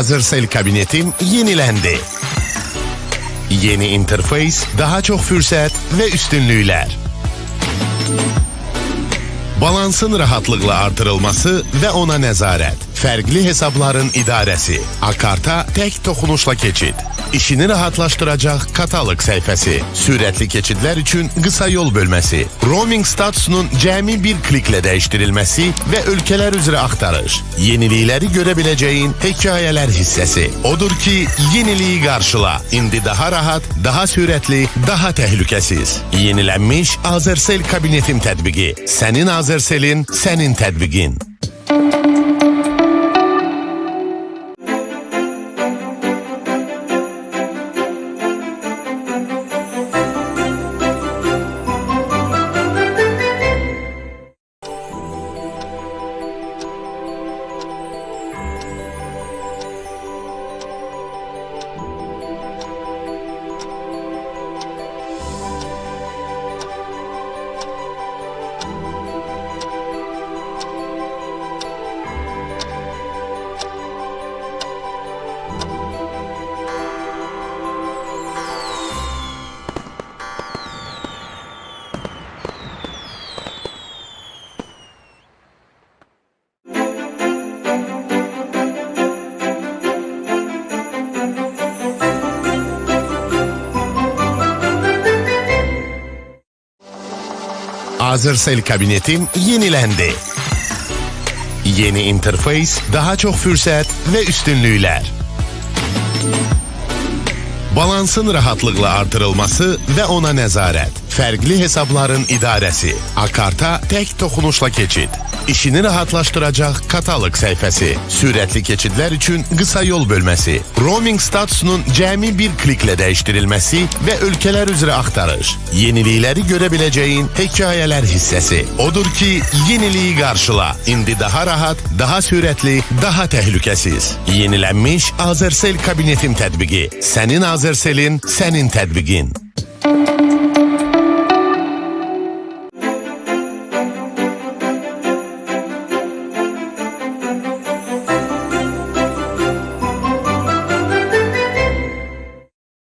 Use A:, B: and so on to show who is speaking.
A: Azersel kabinetim yenilendi. Yeni interface, daha çok fürsət ve üstünlükler. Balansın rahatlıkla artırılması ve ona nezaret. Fərqli hesabların idarəsi. Akarta tek toxunuşla keçid. İşini rahatlaşdıracaq katalog səhifəsi. Sürətli keçidlər üçün qısa yol bölməsi. Roaming statusunun cəmi bir kliklə dəyişdirilməsi və ölkələr üzrə axtarış. Yenilikləri görə biləcəyin hekayələr hissəsi. Odur ki, yeniliyi qarşıla. İndi daha rahat, daha sürətli, daha təhlükəsiz. Yenilənmiş Azersel kabinetim tətbiqi. Sənin Azerselin, sənin tətbiqin. Azersel kabinetim yenilendi. Yeni interface, daha çok fürsət ve üstünlükler. Balansın rahatlıkla artırılması ve ona nezaret. Fərqli hesabların idarəsi. Akarta tek toxunuşla keçid. İşini rahatlaşdıracaq katalog səhifəsi. Sürətli keçidlər üçün qısa yol bölməsi. Roaming statusunun cəmi bir kliklə dəyişdirilməsi və ölkələr üzrə axtarış. Yenilikləri görə biləcəyin hekayələr hissəsi. Odur ki, yeniliyi qarşıla. İndi daha rahat, daha sürətli, daha təhlükəsiz. Yenilənmiş Azersel kabinetim tətbiqi. Sənin Azerselin, sənin tətbiqin.